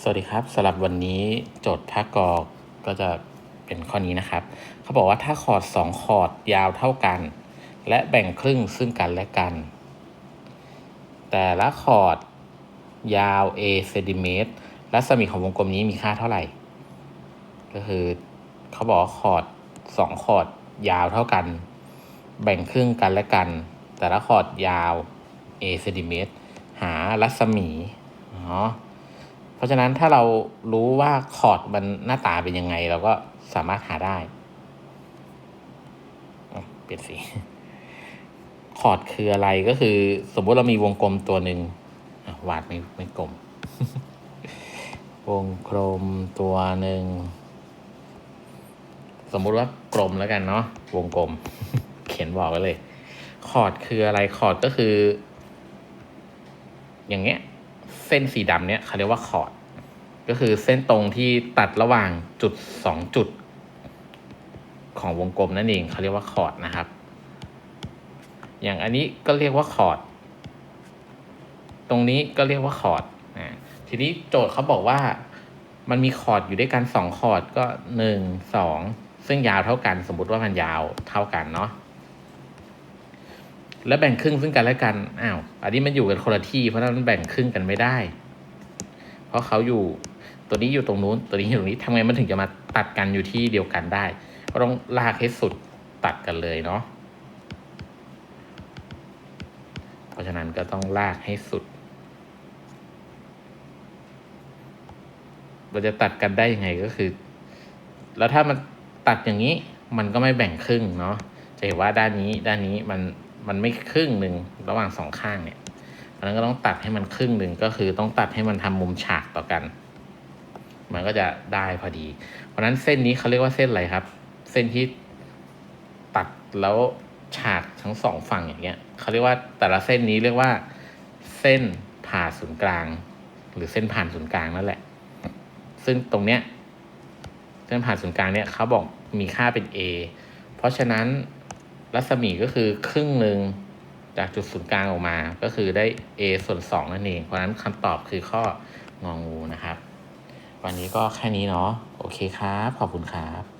สวัสดีครับสำหรับวันนี้โจทย์ท่ากอก็จะเป็นข้อนี้นะครับ เขาบอกว่าถ้าคอร์ดสองคอร์ดยาวเท่ากัน และแบ่งครึ่งซึ่งกันและกัน แต่ละคอร์ดยาว a เซนติเมตรรัศมีของวงกลมนี้มีค่าเท่าไหร่ ก็คือเขาบอกว่าคอร์ดสองคอร์ดยาวเท่ากัน แบ่งครึ่งกันและกัน แต่ละคอร์ดยาว a เซนติเมตรหารัศมีอ๋อ ราะฉะนั้นถ้าเรารู้ว่าคอร์ดมันหน้าตาเป็นยังไง เราก็สามารถหาได้เปลี่ยนสีคอร์ดคืออะไรก็คือ สมมติเรามีวงกลมตัวหนึ่งวาดไม่ไม่กลม วงกลมตัวหนึ่งสมมุติว่ากลมแล้วกันเนาะวงกลม เขียนบอกไว้เลย คอร์ดคืออะไรคอร์ดก็คือ อย่างเงี้ย เส้นสีดำเนี่ยเขาเรียกว่าคอร์ด ก็คือเส้นตรงที่ตัดระหว่างจุดสองจุด ของวงกลมนั่นเองเขาเรียกว่าคอร์ดนะครับ อย่างอันนี้ก็เรียกว่าคอร์ดตรงนี้ก็เรียกว่าคอร์ดทีนี้โจทย์เขาบอกว่ามันมีคอร์ดอยู่ด้วยกันสองคอร์ดก็หนึ่งสองซึ่งยาวเท่ากันสมมติว่ามันยาวเท่ากันเนาะแล้วแบ่งครึ่งซึ่งกันและกัน อ้าว อันนี้มันอยู่กันคนละที่ เพราะฉะนั้นมันแบ่งครึ่งกันไม่ได้ เพราะเขาอยู่ ตัวนี้อยู่ตรงนู้น ตัวนี้อยู่ตรงนี้ทำไงมันถึงจะมาตัดกันอยู่ที่เดียวกันได้ ก็ต้องลากให้สุดตัดกันเลยเนาะ เพราะฉะนั้นก็ต้องลากให้สุด เราจะตัดกันได้ยังไงก็คือ แล้วถ้ามันตัดอย่างนี้ มันก็ไม่แบ่งครึ่งเนาะ จะเห็นว่าด้านนี้ด้านนี้มันมันไม่ครึ่งหนึ่งระหว่างสองข้างเนี่ยเพราะนั้นก็ต้องตัดให้มันครึ่งหนึ่งก็คือต้องตัดให้มันทำมุมฉากต่อกัน มันก็จะได้พอดี เพราะนั้นเส้นนี้เขาเรียกว่าเส้นอะไรครับ เส้นที่ตัดแล้วฉากทั้งสองฝั่งอย่างเงี้ยเขาเรียกว่าแต่ละเส้นนี้เรียกว่า เส้นผ่าศูนย์กลาง หรือเส้นผ่านศูนย์กลางนั่นแหละ ซึ่งตรงเนี้ยเส้นผ่านศูนย์กลางเนี่ยเขาบอกมีค่าเป็น a เพราะฉะนั้นรัศมีก็คือครึ่งหนึ่งจากจุดศูนย์กลางออกมา ก็คือได้ a ส่วน2นั่นเอง เพราะนั้นคำตอบคือข้ององูนะครับ วันนี้ก็แค่นี้เนาะโอเคครับ ขอบคุณครับ